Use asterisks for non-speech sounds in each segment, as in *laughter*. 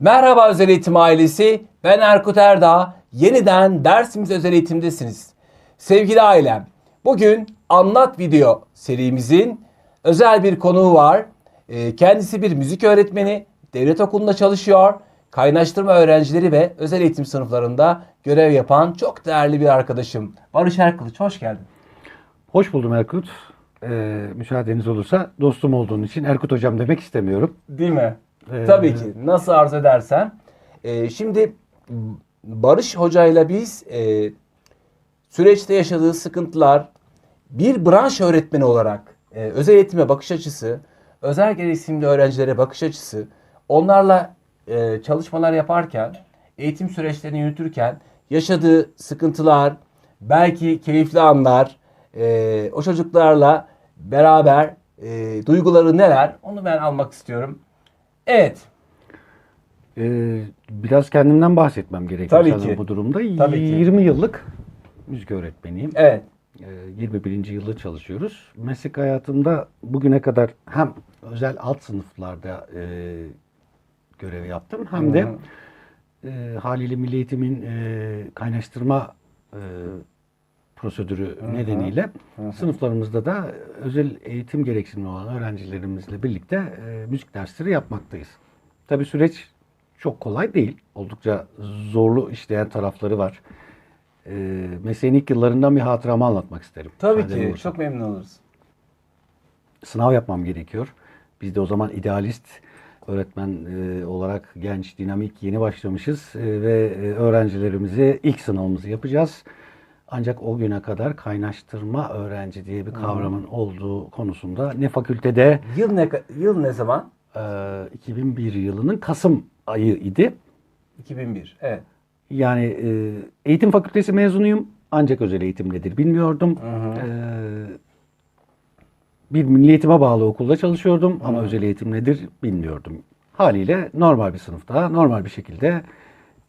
Merhaba Özel Eğitim ailesi. Ben Erkut Erdağ. Yeniden dersimiz özel eğitimdesiniz. Sevgili ailem, bugün Anlat Video serimizin özel bir konuğu var. Ee, Kendisi bir müzik öğretmeni, devlet okulunda çalışıyor. Kaynaştırma öğrencileri ve özel eğitim sınıflarında görev yapan çok değerli bir arkadaşım. Barış Erkılıç, hoş geldin. Hoş buldum Erkut. Ee, müsaadeniz olursa dostum olduğun için Erkut hocam demek istemiyorum. Değil mi? Ee, Tabii ki. Nasıl arz edersen. Ee, şimdi Barış Hoca'yla biz e, süreçte yaşadığı sıkıntılar, bir branş öğretmeni olarak e, özel eğitime bakış açısı, özel gereksinimli öğrencilere bakış açısı, onlarla e, çalışmalar yaparken, eğitim süreçlerini yürütürken yaşadığı sıkıntılar, belki keyifli anlar, e, o çocuklarla beraber e, duyguları neler onu ben almak istiyorum. Evet. Ee, biraz kendimden bahsetmem gerekiyor Tabii sanırım ki. bu durumda. Tabii ki. 20 yıllık müzik öğretmeniyim. Evet. Ee, 21. yılda çalışıyoruz. Meslek hayatımda bugüne kadar hem özel alt sınıflarda e, görev yaptım hem de e, haliyle Milli Eğitim'in e, kaynaştırma e, prosedürü nedeniyle sınıflarımızda da özel eğitim gereksinimi olan öğrencilerimizle birlikte e, müzik dersleri yapmaktayız. Tabi süreç çok kolay değil. Oldukça zorlu işleyen tarafları var. E, mesleğin ilk yıllarından bir hatıramı anlatmak isterim. Tabii Müsaaden ki. olursa Çok memnun oluruz. sınav yapmam gerekiyor. Biz de o zaman idealist öğretmen e, olarak genç, dinamik, yeni başlamışız e, ve e, öğrencilerimize ilk sınavımızı yapacağız. Ancak o güne kadar kaynaştırma öğrenci diye bir kavramın olduğu konusunda ne fakültede Yıl ne yıl ne zaman? e, 2001 yılının Kasım ayı idi. 2001. Evet. Yani e, eğitim fakültesi mezunuyum ancak özel eğitim nedir bilmiyordum. E, bir milli eğitime bağlı okulda çalışıyordum ama özel eğitim nedir bilmiyordum. Haliyle normal bir sınıfta normal bir şekilde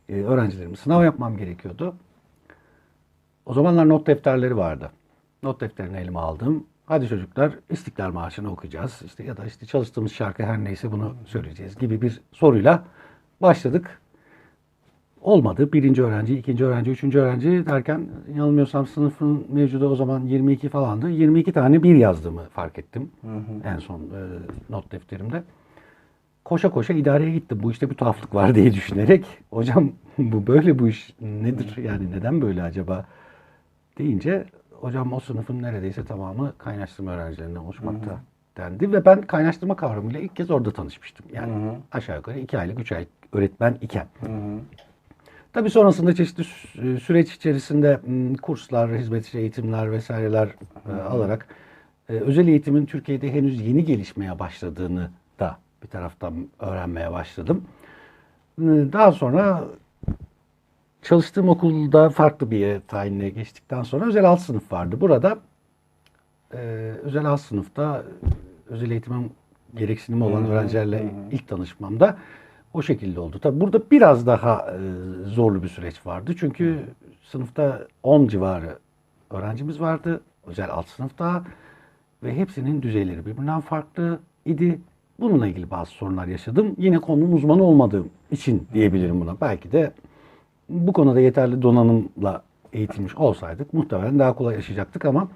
e, öğrencilerime sınav yapmam gerekiyordu. O zamanlar not defterleri vardı. Not defterini elime aldım. Hadi çocuklar İstiklal Marşı'nı okuyacağız. İşte ya da işte çalıştığımız şarkı her neyse bunu söyleyeceğiz gibi bir soruyla başladık. Olmadı. Birinci öğrenci, ikinci öğrenci, üçüncü öğrenci derken yanılmıyorsam sınıfın mevcudu o zaman 22 falandı. 22 tane bir yazdığımı fark ettim. En son e, not defterimde. Koşa koşa idareye gittim. Bu işte bir tuhaflık var diye düşünerek. *laughs* Hocam bu böyle bu iş nedir? Yani neden böyle acaba? Deyince hocam o sınıfın neredeyse tamamı kaynaştırma öğrencilerinden oluşmakta dendi. Ve ben kaynaştırma kavramıyla ilk kez orada tanışmıştım. Yani aşağı yukarı iki aylık, üç aylık öğretmen iken. Tabii sonrasında çeşitli sü- süreç içerisinde kurslar, hizmet eğitimler vesaireler e, alarak e, özel eğitimin Türkiye'de henüz yeni gelişmeye başladığını da bir taraftan öğrenmeye başladım. E, Daha sonra çalıştığım okulda farklı bir yere tayinle geçtikten sonra özel alt sınıf vardı. Burada e, özel alt sınıfta e, özel eğitimin gereksinimi olan öğrencilerle ilk tanışmamda o şekilde oldu. Tabi burada biraz daha e, zorlu bir süreç vardı. Çünkü sınıfta 10 civarı öğrencimiz vardı. Özel alt sınıfta ve hepsinin düzeyleri birbirinden farklı idi. Bununla ilgili bazı sorunlar yaşadım. Yine konunun uzmanı olmadığım için diyebilirim buna. Belki de bu konuda yeterli donanımla eğitilmiş olsaydık muhtemelen daha kolay yaşayacaktık ama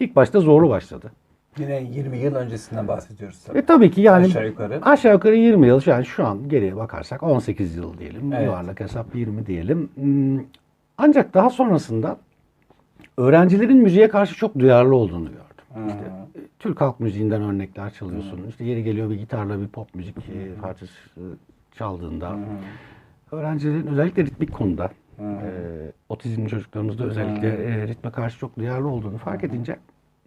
ilk başta zorlu başladı. Yine 20 yıl öncesinden bahsediyoruz tabii. E tabii ki yani Aşağı yukarı. aşağı yukarı 20 yıl. Yani şu an geriye bakarsak 18 yıl diyelim. Evet. Yuvarlak hesap 20 diyelim. Hmm, Ancak daha sonrasında öğrencilerin müziğe karşı çok duyarlı olduğunu gördüm. İşte e, Türk halk müziğinden örnekler çalıyorsun. İşte yeri geliyor bir gitarla bir pop müzik e, parçası çaldığında öğrencilerin özellikle ritmik konuda e, otizmli çocuklarımızda özellikle e, ritme karşı çok duyarlı olduğunu fark edince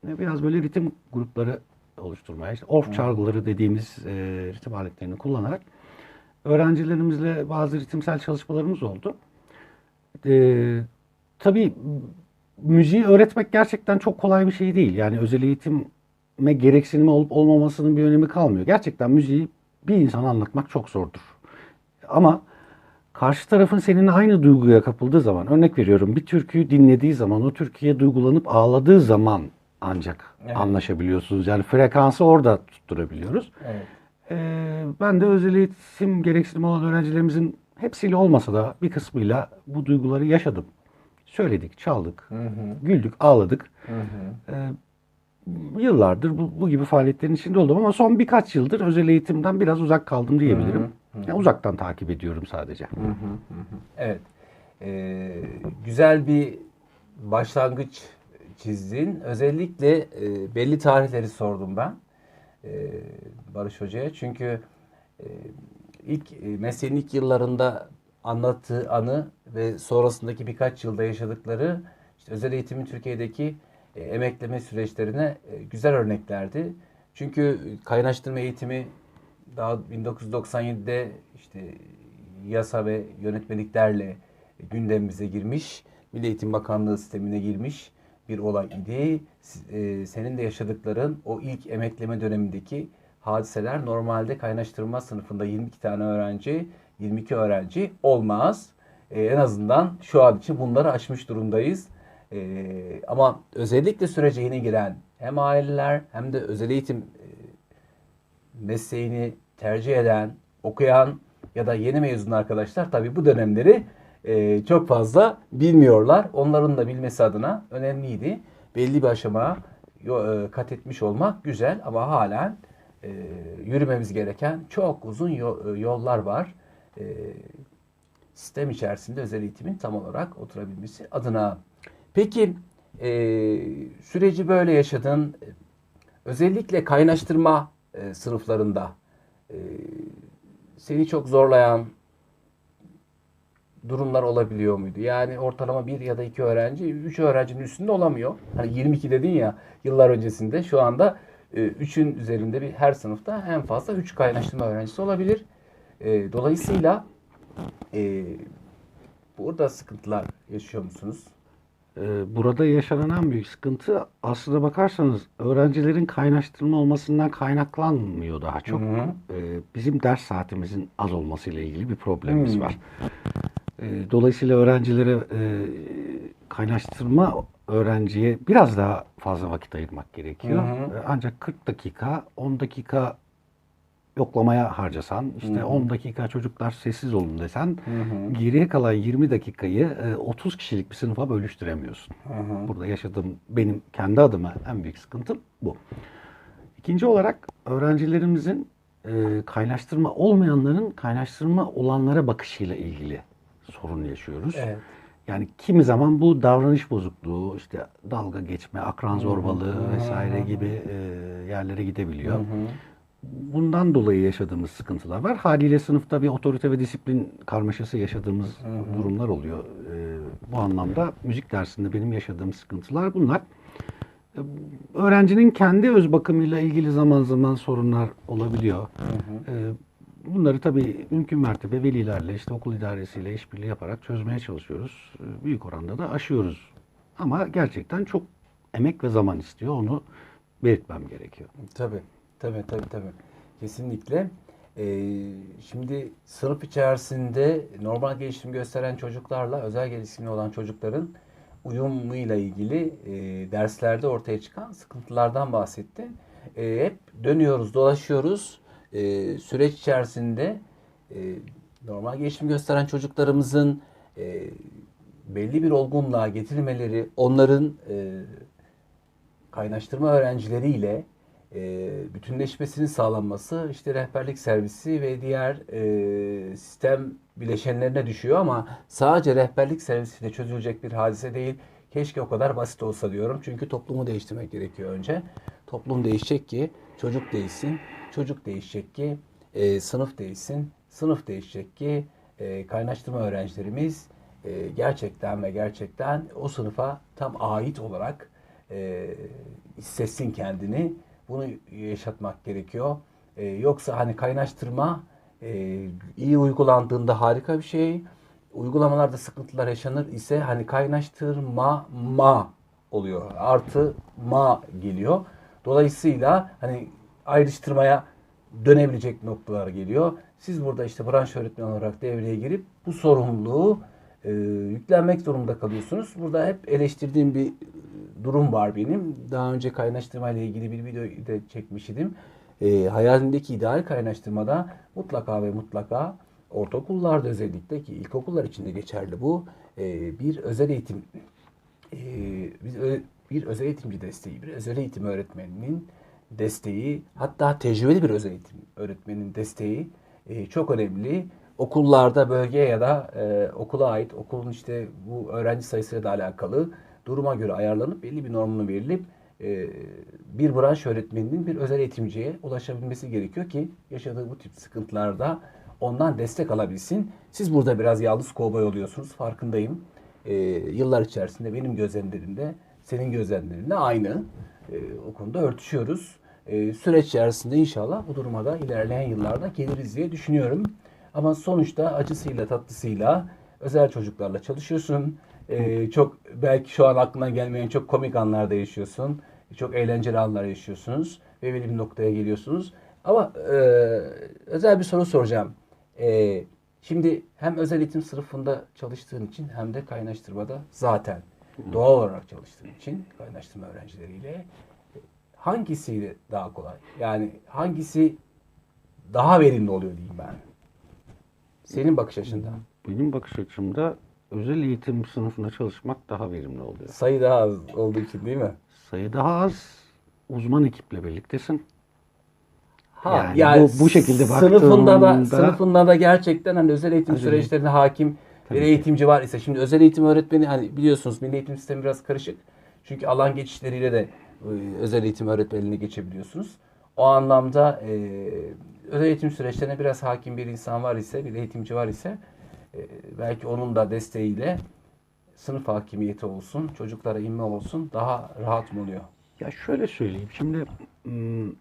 e, biraz böyle ritim grupları oluşturmaya, işte orf çalgıları dediğimiz e, ritim aletlerini kullanarak öğrencilerimizle bazı ritimsel çalışmalarımız oldu. E, tabii müziği öğretmek gerçekten çok kolay bir şey değil. Yani özel eğitime gereksinimi olup olmamasının bir önemi kalmıyor. Gerçekten müziği bir insana anlatmak çok zordur. Ama karşı tarafın seninle aynı duyguya kapıldığı zaman, örnek veriyorum bir türküyü dinlediği zaman, o türküye duygulanıp ağladığı zaman ancak Evet. anlaşabiliyorsunuz. Yani frekansı orada tutturabiliyoruz. Evet. Ee, ben de özel eğitim gereksinimi olan öğrencilerimizin hepsiyle olmasa da bir kısmıyla bu duyguları yaşadım. Söyledik, çaldık, güldük, ağladık. Ee, yıllardır bu, bu gibi faaliyetlerin içinde oldum ama son birkaç yıldır özel eğitimden biraz uzak kaldım diyebilirim. Yani uzaktan takip ediyorum sadece. Evet. Ee, güzel bir başlangıç çizdin. Özellikle e, belli tarihleri sordum ben e, Barış Hoca'ya. Çünkü e, ilk e, mesleğin ilk yıllarında anlattığı anı ve sonrasındaki birkaç yılda yaşadıkları işte özel eğitimin Türkiye'deki e, emekleme süreçlerine e, güzel örneklerdi. Çünkü kaynaştırma eğitimi daha 1997'de işte yasa ve yönetmeliklerle gündemimize girmiş. Milli Eğitim Bakanlığı sistemine girmiş bir olay idi. E, Senin de yaşadıkların o ilk emekleme dönemindeki hadiseler normalde kaynaştırma sınıfında 22 tane öğrenci, 22 öğrenci olmaz. E, en azından şu an için bunları aşmış durumdayız. E, ama özellikle sürece yeni giren hem aileler hem de özel eğitim mesleğini tercih eden, okuyan ya da yeni mezun arkadaşlar tabii bu dönemleri e, çok fazla bilmiyorlar. Onların da bilmesi adına önemliydi. Belli bir aşamaya yo- e, kat etmiş olmak güzel ama halen e, yürümemiz gereken çok uzun e, yollar var. E, sistem içerisinde özel eğitimin tam olarak oturabilmesi adına. Peki e, süreci böyle yaşadın. Özellikle kaynaştırma e, sınıflarında e, seni çok zorlayan durumlar olabiliyor muydu? Yani ortalama bir ya da iki öğrenci, üç öğrencinin üstünde olamıyor. Hani 22 dedin ya yıllar öncesinde şu anda e, üçün üzerinde bir her sınıfta en fazla üç kaynaştırma öğrencisi olabilir. E, dolayısıyla e, burada sıkıntılar yaşıyor musunuz? Ee, Burada yaşanan en büyük sıkıntı aslına bakarsanız öğrencilerin kaynaştırma olmasından kaynaklanmıyor daha çok. Hı hı. Ee, Bizim ders saatimizin az olmasıyla ilgili bir problemimiz Hmm. var. Ee, Dolayısıyla öğrencilere e, kaynaştırma öğrenciye biraz daha fazla vakit ayırmak gerekiyor. Hı hı. Ancak 40 dakika, 10 dakika yoklamaya harcasan, işte Hı hı. 10 dakika çocuklar sessiz olun desen, Hı hı. geriye kalan 20 dakikayı e, 30 kişilik bir sınıfa bölüştüremiyorsun. Hı hı. Burada yaşadığım benim kendi adıma en büyük sıkıntım bu. İkinci olarak öğrencilerimizin e, kaynaştırma olmayanların kaynaştırma olanlara bakışıyla ilgili sorun yaşıyoruz. Evet. Yani kimi zaman bu davranış bozukluğu, işte dalga geçme, akran zorbalığı vesaire gibi e, yerlere gidebiliyor. Hı hı. Bundan dolayı yaşadığımız sıkıntılar var. Haliyle sınıfta bir otorite ve disiplin karmaşası yaşadığımız durumlar oluyor. Ee, bu anlamda müzik dersinde benim yaşadığım sıkıntılar bunlar. Ee, Öğrencinin kendi öz bakımıyla ilgili zaman zaman sorunlar olabiliyor. Ee, Bunları tabii mümkün mertebe velilerle, işte okul idaresiyle işbirliği yaparak çözmeye çalışıyoruz. Ee, Büyük oranda da aşıyoruz. Ama gerçekten çok emek ve zaman istiyor. Onu belirtmem gerekiyor. Tabii, tabii, tabii, tabii. Kesinlikle. Ee, şimdi sınıf içerisinde normal gelişim gösteren çocuklarla özel gelişimli olan çocukların uyumuyla ilgili e, derslerde ortaya çıkan sıkıntılardan bahsettin. E, hep dönüyoruz, dolaşıyoruz. E, süreç içerisinde e, normal gelişim gösteren çocuklarımızın e, belli bir olgunluğa getirmeleri, onların e, kaynaştırma öğrencileriyle e, bütünleşmesinin sağlanması işte rehberlik servisi ve diğer e, sistem bileşenlerine düşüyor ama sadece rehberlik servisiyle çözülecek bir hadise değil. Keşke o kadar basit olsa diyorum. Çünkü toplumu değiştirmek gerekiyor önce. Toplum değişecek ki çocuk değişsin. Çocuk değişecek ki e, sınıf değişsin. Sınıf değişecek ki e, kaynaştırma öğrencilerimiz e, gerçekten ve gerçekten o sınıfa tam ait olarak e, hissetsin kendini. Bunu yaşatmak gerekiyor. E, yoksa hani kaynaştırma e, iyi uygulandığında harika bir şey. Uygulamalarda sıkıntılar yaşanır ise hani kaynaştırma ma oluyor. Artı ma geliyor. Dolayısıyla hani ayrıştırmaya dönebilecek noktalar geliyor. Siz burada işte branş öğretmeni olarak devreye girip bu sorumluluğu e, yüklenmek zorunda kalıyorsunuz. Burada hep eleştirdiğim bir durum var benim. Daha önce kaynaştırma ile ilgili bir video da çekmiş idim. e, hayalindeki ideal kaynaştırmada mutlaka ve mutlaka ortaokullarda özellikle ki ilkokullar için de geçerli bu e, bir özel eğitim e, bir özel eğitimci desteği, bir özel eğitim öğretmeninin desteği, hatta tecrübeli bir özel eğitim öğretmeninin desteği e, çok önemli. Okullarda bölgeye ya da e, okula ait okulun işte bu öğrenci sayısıyla da alakalı duruma göre ayarlanıp belli bir normunu verilip e, bir branş öğretmeninin bir özel eğitimciye ulaşabilmesi gerekiyor ki yaşadığı bu tip sıkıntılarda ondan destek alabilsin. Siz burada biraz yalnız kovboy oluyorsunuz farkındayım. E, yıllar içerisinde benim gözlemlerimde senin gözlemlerinde aynı. E, o konuda örtüşüyoruz. E, süreç içerisinde inşallah bu duruma da ilerleyen yıllarda geliriz diye düşünüyorum. Ama sonuçta acısıyla tatlısıyla özel çocuklarla çalışıyorsun. E, çok belki şu an aklına gelmeyen çok komik anlarda yaşıyorsun. Çok eğlenceli anlar yaşıyorsunuz ve belli bir noktaya geliyorsunuz. Ama e, özel bir soru soracağım. E, şimdi hem özel eğitim sınıfında çalıştığın için hem de kaynaştırmada zaten doğal olarak çalıştığın için kaynaştırma öğrencileriyle hangisi daha kolay? Yani hangisi daha verimli oluyor diyeyim ben. Senin bakış açından. Benim bakış açımda özel eğitim sınıfında çalışmak daha verimli oluyor. Sayı daha az olduğu için değil mi? Sayı daha az, uzman ekiple birliktesin. Ha, Yani bu- bu şekilde sınıfında da sınıfında da gerçekten hani özel eğitim Özel süreçlerine hakim bir eğitimci var ise şimdi özel eğitim öğretmeni hani biliyorsunuz milli eğitim sistemi biraz karışık. Çünkü alan geçişleriyle de e, özel eğitim öğretmenliğine geçebiliyorsunuz. O anlamda e, özel eğitim süreçlerine biraz hakim bir insan var ise, bir eğitimci var ise e, belki onun da desteğiyle sınıf hakimiyeti olsun, çocuklara inme olsun daha rahat mı oluyor? Ya şöyle söyleyeyim. Şimdi hmm,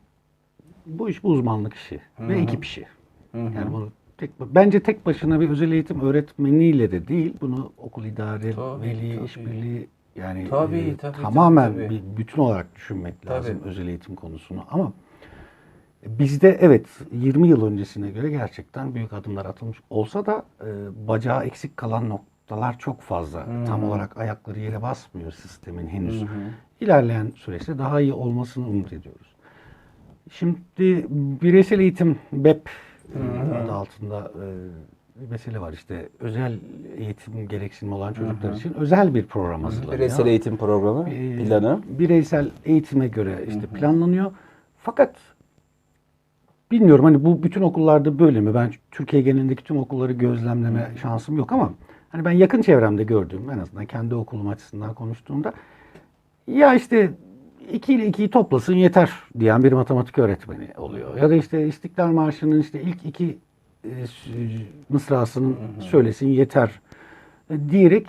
bu iş bu uzmanlık işi ve ekip işi. Yani bunu tek bence tek başına bir özel eğitim öğretmeniyle de değil. Bunu okul idare, Tabii, veli, tabii. işbirliği yani Tabii, e, tabii, tamamen tabii, tabii. bir bütün olarak düşünmek lazım Tabii. özel eğitim konusunu. Ama bizde evet 20 yıl öncesine göre gerçekten büyük adımlar atılmış olsa da e, bacağı eksik kalan noktalar çok fazla. Tam olarak ayakları yere basmıyor sistemin henüz. İlerleyen süreçte daha iyi olmasını umut ediyoruz. Şimdi bireysel eğitim BEP adı altında e, bir mesele var işte özel eğitim gereksinimi olan çocuklar için özel bir program hazırlanıyor. Bireysel eğitim programı, Ee, planı. Bireysel eğitime göre işte planlanıyor. Fakat bilmiyorum hani bu bütün okullarda böyle mi? Ben Türkiye genelindeki tüm okulları gözlemleme şansım yok ama hani ben yakın çevremde gördüğüm en azından kendi okulum açısından konuştuğumda ya işte 2 ile 2'yi toplasın yeter diyen bir matematik öğretmeni oluyor. Ya da işte İstiklal Marşı'nın işte ilk iki e, mısrasının söylesin yeter e, diyerek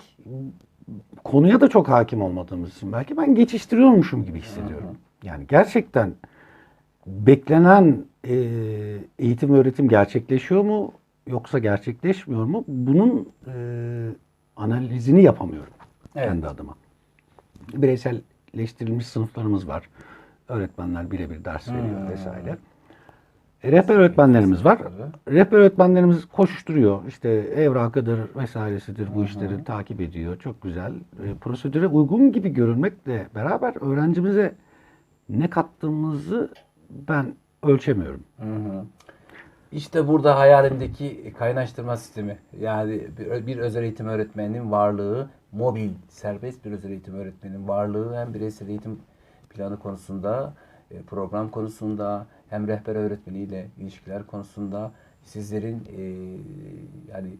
konuya da çok hakim olmadığımız için belki ben geçiştiriyormuşum gibi hissediyorum. Yani gerçekten beklenen e, eğitim öğretim gerçekleşiyor mu yoksa gerçekleşmiyor mu? Bunun e, analizini yapamıyorum Evet. kendi adıma. Bireyselleştirilmiş sınıflarımız var. Öğretmenler birebir ders veriyor vesaire. E, rehber öğretmenlerimiz var. Rehber öğretmenlerimiz koşuşturuyor. İşte evrakıdır vesairesidir bu işleri takip ediyor. Çok güzel. E, prosedüre uygun gibi görünmekle beraber öğrencimize ne kattığımızı ben ölçemiyorum. İşte burada hayalimdeki kaynaştırma sistemi. Yani bir, bir özel eğitim öğretmeninin varlığı, mobil, serbest bir özel eğitim öğretmeninin varlığı hem bireysel eğitim planı konusunda, e, program konusunda, hem rehber öğretmeniyle ilişkiler konusunda sizlerin e, yani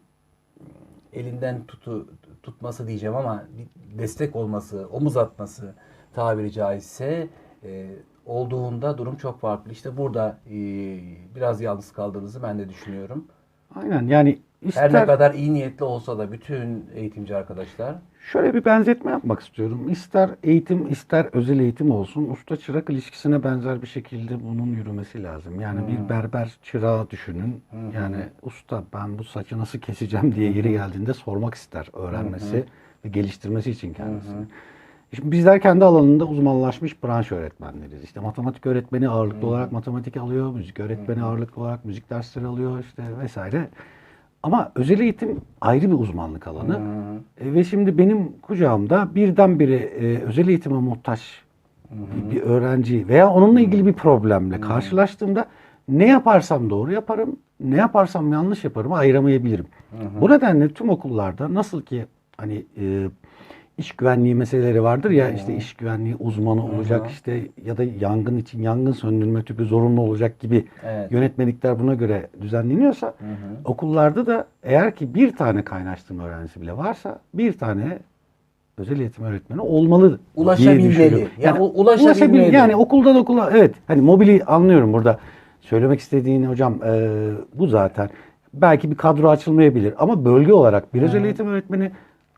elinden tutu, tutması diyeceğim ama bir destek olması, omuz atması tabiri caizse e, olduğunda durum çok farklı. İşte burada e, biraz yalnız kaldığınızı ben de düşünüyorum. Aynen yani Her ister ne kadar iyi niyetli olsa da bütün eğitimci arkadaşlar şöyle bir benzetme yapmak istiyorum. İster eğitim ister özel eğitim olsun usta çırak ilişkisine benzer bir şekilde bunun yürümesi lazım. Yani bir berber çırağı düşünün. Yani usta ben bu saçı nasıl keseceğim diye yeri geldiğinde sormak ister öğrenmesi ve geliştirmesi için kendisini. Şimdi bizler kendi alanında uzmanlaşmış branş öğretmenleriz. İşte matematik öğretmeni ağırlıklı olarak matematik alıyor, müzik öğretmeni ağırlıklı olarak müzik dersleri alıyor işte vesaire. Ama özel eğitim ayrı bir uzmanlık alanı. E, ve şimdi benim kucağımda birdenbire e, özel eğitime muhtaç bir, bir öğrenci veya onunla ilgili bir problemle karşılaştığımda ne yaparsam doğru yaparım, ne yaparsam yanlış yaparım ayıramayabilirim. Bu nedenle tüm okullarda nasıl ki hani e, iş güvenliği meseleleri vardır ya işte iş güvenliği uzmanı olacak işte ya da yangın için yangın söndürme tüpü zorunlu olacak gibi Evet. yönetmelikler buna göre düzenleniyorsa okullarda da eğer ki bir tane kaynaştırma öğrencisi bile varsa bir tane özel eğitim öğretmeni olmalı diye Ulaşabilmeli. düşünüyorum. Yani u- ulaşabilmeli. ulaşabil- Yani okuldan okula evet hani mobili anlıyorum burada. Söylemek istediğini hocam e, bu zaten. Belki bir kadro açılmayabilir ama bölge olarak bir özel eğitim öğretmeni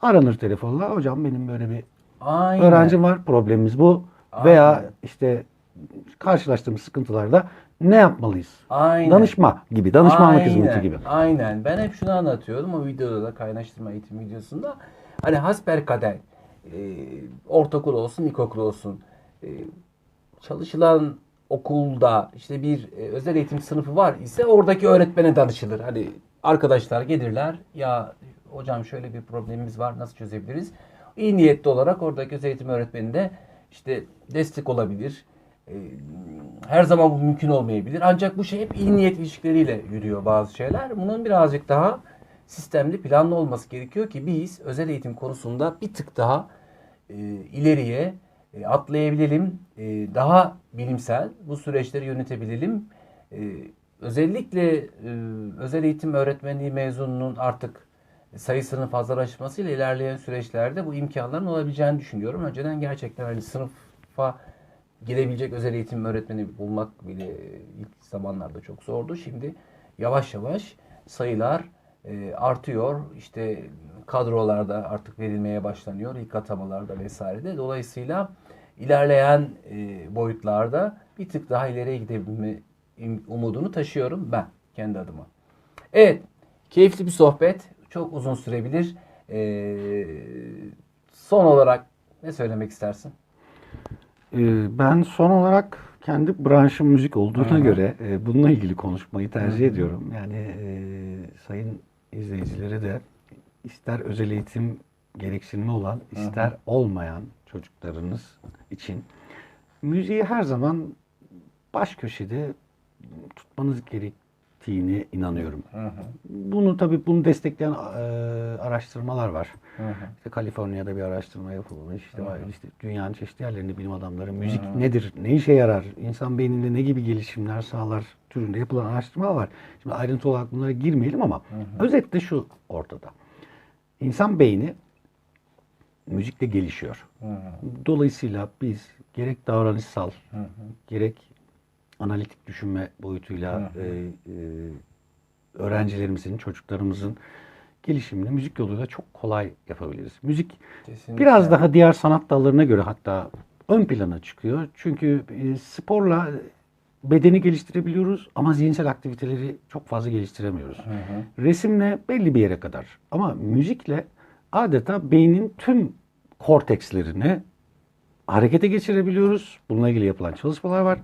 aranır telefonla. Hocam benim böyle bir Aynen. öğrencim var problemimiz bu. Aynen. Veya işte karşılaştığımız sıkıntılarda ne yapmalıyız? Aynen. Danışma gibi, danışmanlık Aynen, hizmeti gibi. Aynen. Ben hep şunu anlatıyordum o videoda da kaynaştırma eğitim videosunda. Hani hasbelkader e, ortaokul olsun, ilkokul olsun e, çalışılan okulda işte bir e, özel eğitim sınıfı var ise oradaki öğretmene danışılır. Hani arkadaşlar gelirler ya hocam şöyle bir problemimiz var nasıl çözebiliriz? İyi niyetli olarak oradaki özel eğitim öğretmeni de işte destek olabilir. E, her zaman bu mümkün olmayabilir. Ancak bu şey hep iyi niyet ilişkileriyle yürüyor bazı şeyler. Bunun birazcık daha sistemli, planlı olması gerekiyor ki biz özel eğitim konusunda bir tık daha e, ileriye e, atlayabilelim. E, daha bilimsel bu süreçleri yönetebilelim. E, özellikle özel eğitim öğretmenliği mezununun artık sayısının fazlalaşmasıyla ilerleyen süreçlerde bu imkanların olabileceğini düşünüyorum. Önceden gerçekten hani sınıfa girebilecek özel eğitim öğretmeni bulmak bile ilk zamanlarda çok zordu. Şimdi yavaş yavaş sayılar e, artıyor. İşte kadrolarda artık verilmeye başlanıyor. ilk atamalarda vesairede. Dolayısıyla ilerleyen e, boyutlarda bir tık daha ileriye gidebilme umudunu taşıyorum ben kendi adıma. Evet, keyifli bir sohbet. Çok uzun sürebilir. Ee, son olarak ne söylemek istersin? Ee, Ben son olarak kendi branşım müzik olduğuna göre e, bununla ilgili konuşmayı tercih ediyorum. Yani e, sayın izleyicilere de ister özel eğitim gereksinimi olan, ister olmayan çocuklarınız için müziği her zaman baş köşede tutmanız gerektiğine inanıyorum. Bunu tabii bunu destekleyen e, araştırmalar var. İşte Kaliforniya'da bir araştırma yapılmış. İşte, var, işte dünyanın çeşitli yerlerinde bilim adamları müzik nedir, ne işe yarar, insan beyninde ne gibi gelişimler sağlar türünde yapılan araştırma var. Şimdi ayrıntı olarak bunlara girmeyelim ama özetle şu ortada. İnsan beyni müzikle gelişiyor. Dolayısıyla biz gerek davranışsal, gerek analitik düşünme boyutuyla e, e, öğrencilerimizin, çocuklarımızın gelişimini müzik yoluyla çok kolay yapabiliriz. Müzik Kesinlikle. biraz daha diğer sanat dallarına göre hatta ön plana çıkıyor. Çünkü e, sporla bedeni geliştirebiliyoruz ama zihinsel aktiviteleri çok fazla geliştiremiyoruz. Resimle belli bir yere kadar ama müzikle adeta beynin tüm kortekslerini harekete geçirebiliyoruz. Bununla ilgili yapılan çalışmalar var.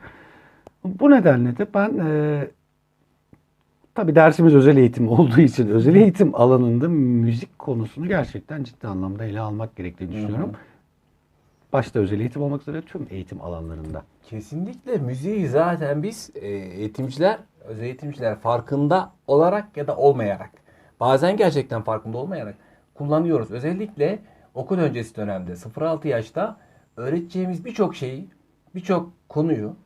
Bu nedenle de ben e, tabii dersimiz özel eğitim olduğu için özel eğitim alanında müzik konusunu gerçekten ciddi anlamda ele almak gerektiğini düşünüyorum. Başta özel eğitim olmak üzere tüm eğitim alanlarında. Kesinlikle müziği zaten biz e, eğitimciler, özel eğitimciler farkında olarak ya da olmayarak, bazen gerçekten farkında olmayarak kullanıyoruz. Özellikle okul öncesi dönemde 0-6 yaşta öğreteceğimiz birçok şeyi, birçok konuyu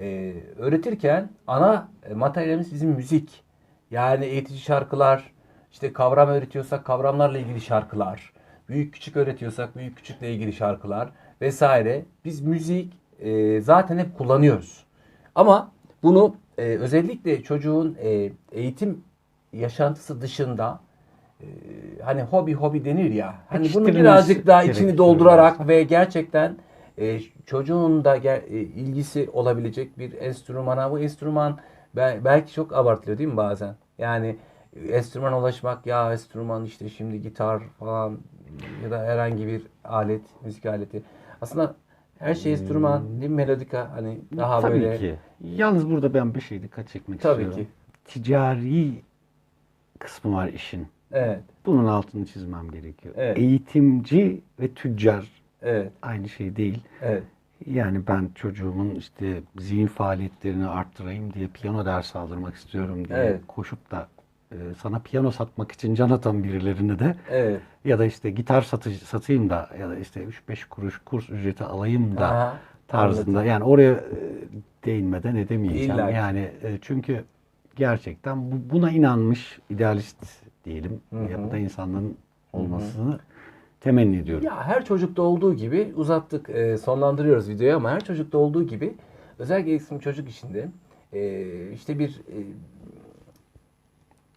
e, öğretirken ana e, materyalimiz bizim müzik. Yani eğitici şarkılar, işte kavram öğretiyorsak kavramlarla ilgili şarkılar, büyük küçük öğretiyorsak büyük küçükle ilgili şarkılar vesaire. Biz müzik e, zaten hep kullanıyoruz. Ama bunu e, özellikle çocuğun e, eğitim yaşantısı dışında e, hani hobi hobi denir ya. Hani bunu birazcık daha içini doldurarak ve gerçekten e, çocuğun da e, ilgisi olabilecek bir enstrümana bu enstrüman bel- belki çok abartılıyor değil mi bazen? Yani e, enstrümana ulaşmak ya enstrüman işte şimdi gitar falan ya da herhangi bir alet, müzik aleti. Aslında her şey enstrüman, değil mi? Melodika hani daha Tabii böyle ki. Yalnız burada ben bir şey dikkat çekmek Tabii istiyorum. ki. Ticari kısmı var işin. Evet, Bunun altını çizmem gerekiyor. Evet. Eğitimci ve tüccar evet, aynı şey değil. evet. Yani ben çocuğumun işte zihin faaliyetlerini arttırayım diye piyano dersi aldırmak istiyorum diye Evet. koşup da e, sana piyano satmak için can atan birilerini de Evet. ya da işte gitar satıcı, satayım da ya da işte 3-5 kuruş kurs ücreti alayım da Aha, tarzında. anladım. Yani oraya e, değinmeden edemeyeceğim. İlla. Yani e, çünkü gerçekten bu, buna inanmış idealist diyelim Hı hı. yapıda insanların olmasını temenni ediyorum. Ya her çocukta olduğu gibi uzattık, e, sonlandırıyoruz videoyu ama her çocukta olduğu gibi özel gereksinim çocuk içinde e, işte bir e,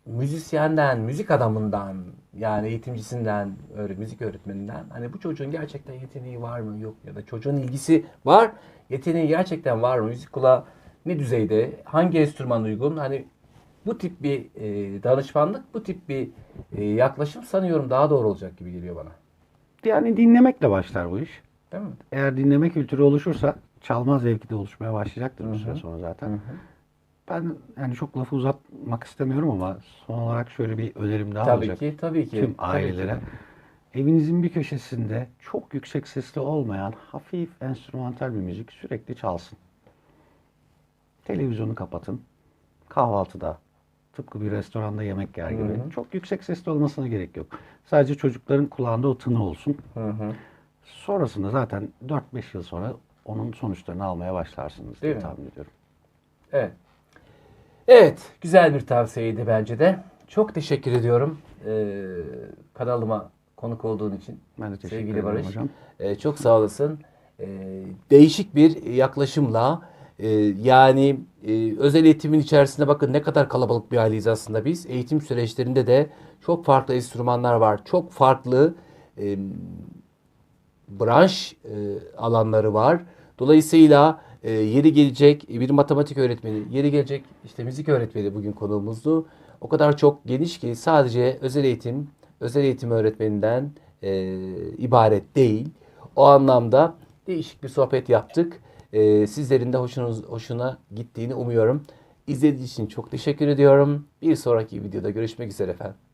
müzisyenden, müzik adamından yani eğitimcisinden, öyle müzik öğretmeninden hani bu çocuğun gerçekten yeteneği var mı yok ya da çocuğun ilgisi var, yeteneği gerçekten var mı? Müzik kulağı ne düzeyde, hangi enstrüman uygun? Hani bu tip bir e, danışmanlık, bu tip bir e, yaklaşım sanıyorum daha doğru olacak gibi geliyor bana. Yani dinlemekle başlar bu iş. Değil mi? Eğer dinleme kültürü oluşursa çalma zevki de oluşmaya başlayacaktır bir süre sonra zaten. Ben yani çok lafı uzatmak istemiyorum ama son olarak şöyle bir önerim daha Tabii olacak. ki, tabii ki. Tüm tabii ailelere. ki. Evinizin bir köşesinde çok yüksek sesli olmayan hafif enstrümantal bir müzik sürekli çalsın. Televizyonu kapatın. Kahvaltıda tıpkı bir restoranda yemek yer gibi. Hı hı. Çok yüksek sesli olmasına gerek yok. Sadece çocukların kulağında o tını olsun. Hı hı. Sonrasında zaten 4-5 yıl sonra onun sonuçlarını almaya başlarsınız diye Değil mi? tahmin ediyorum. Evet. Evet, güzel bir tavsiyeydi bence de. Çok teşekkür ediyorum ee, kanalıma konuk olduğun için. Ben de teşekkür Sevgili ederim Barış. hocam. Ee, çok sağ olasın. Ee, değişik bir yaklaşımla e, yani e, özel eğitimin içerisinde bakın ne kadar kalabalık bir aileyiz aslında biz. Eğitim süreçlerinde de çok farklı enstrümanlar var. Çok farklı e, branş e, alanları var. Dolayısıyla e, yeri gelecek bir matematik öğretmeni, yeri gelecek işte müzik öğretmeni bugün konuğumuzdu. O kadar çok geniş ki sadece özel eğitim, özel eğitim öğretmeninden e, ibaret değil. O anlamda değişik bir sohbet yaptık. E, sizlerin de hoşunuz, hoşuna gittiğini umuyorum. İzlediğiniz için çok teşekkür ediyorum. Bir sonraki videoda görüşmek üzere efendim.